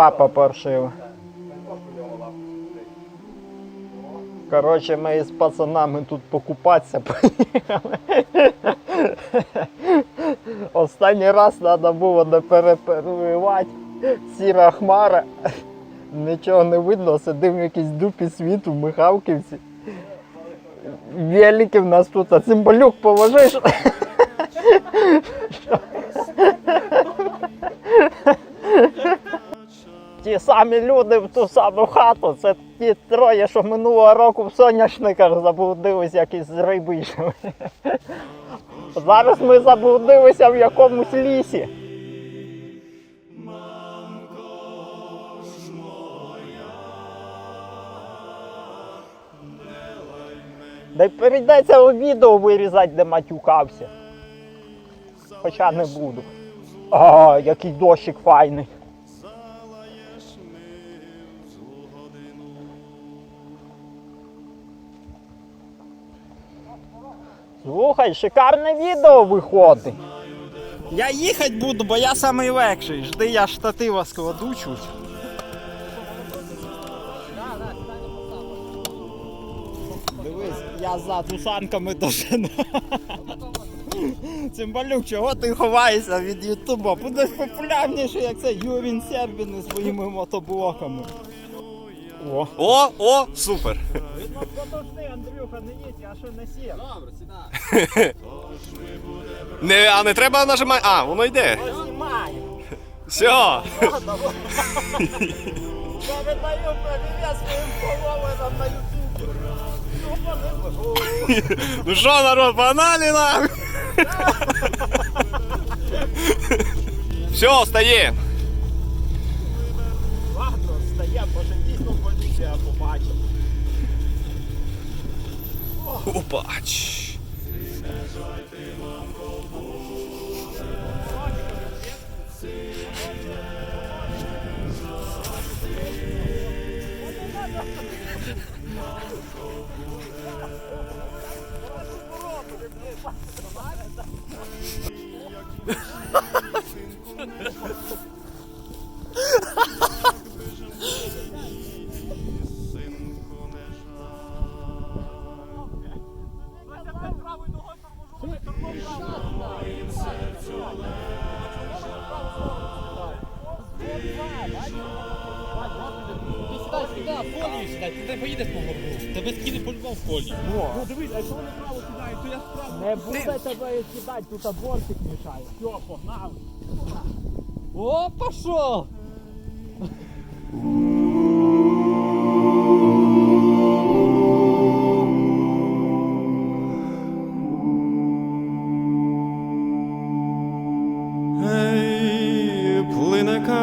голова попоршила. Коротше, ми з пацанами тут покупатися поїхали. Останній раз треба було не перепереливати. Сіра хмара. Нічого не видно, сидив в якійсь дупі світу в Михалківці. Великий в нас тут, а цимбалюк положиш. Ті самі люди в ту саму хату, це ті троє, що минулого року в соняшниках заблудились, якісь з рибишами. Зараз ми заблудилися в якомусь лісі. Да й прийдеться у відео вирізати, де матюкався. Хоча не буду. А, який дощик файний. Слухай, шикарне відео виходить. Я їхати буду, бо я самий легший. Жди, я штатива складу чуть. Дивись, я за тусанками дожену. Цимбалюк, чого ти ховаєшся від Ютуба? Будеш популярніший, як це Юрін Сербін із своїми мотоблоками. О. О, о, супер. Видно, подожди, Андрюха, не їдь, ще не сів. Добре, сідай. Не, а не треба нажимати. А, воно йде. Знімай. Все. Я видаю привіт своїм фоловерам на Ютубі. Ну, що, народ, погнали нам. Все, стає. Побачить. Опач. Ти поїдеш по горбу. Тебе скине по-любому в колію. Ну дивись, а якщо вони право кидають, то я справа. Не буде тебе кидати, тут бортик мішає. Все, погнали. О, пошел!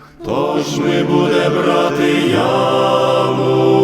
Хто ж ми буде брати яму?